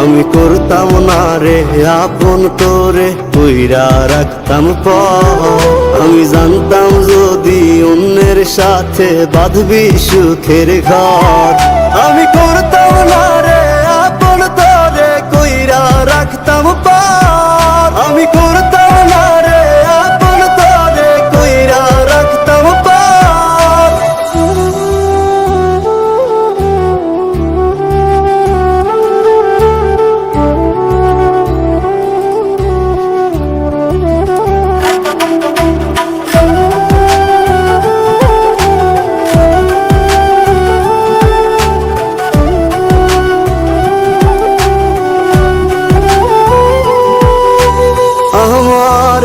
আমি করতাম না রে, আপন করে কইরা রাখতাম প আমি জানতাম যদি অন্যের সাথে বাঁধবি সুখের ঘর।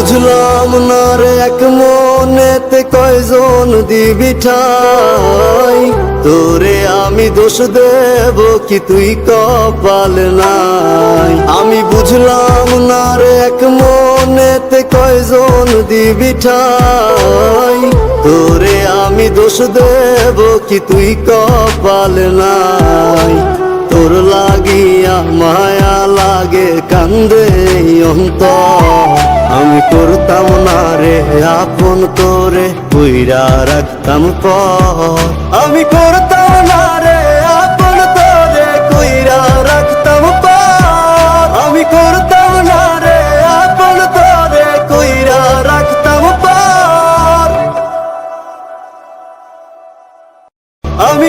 বুঝলাম না রে এক মনেতে কয়জন দিবি ঠাই? তোরে আমি দোষ দেব কি তুই কপাল নাই? আমি বুঝলাম না রে এক মনেতে কয়জন দিবি ঠাই? তোরে আমি দোষ দেব কি তুই কপাল নাই? তোর লাগিয়া মায়া লাগে কান্দে এই অন্তর। আমি করতাম না রে, আপন করে কইরা রাখতাম পর। আমি করতাম না রে, আপন তোরে কইরা রাখতাম পর। আমি করতাম না রে, আপন তোরে কইরা রাখতাম পর। আমি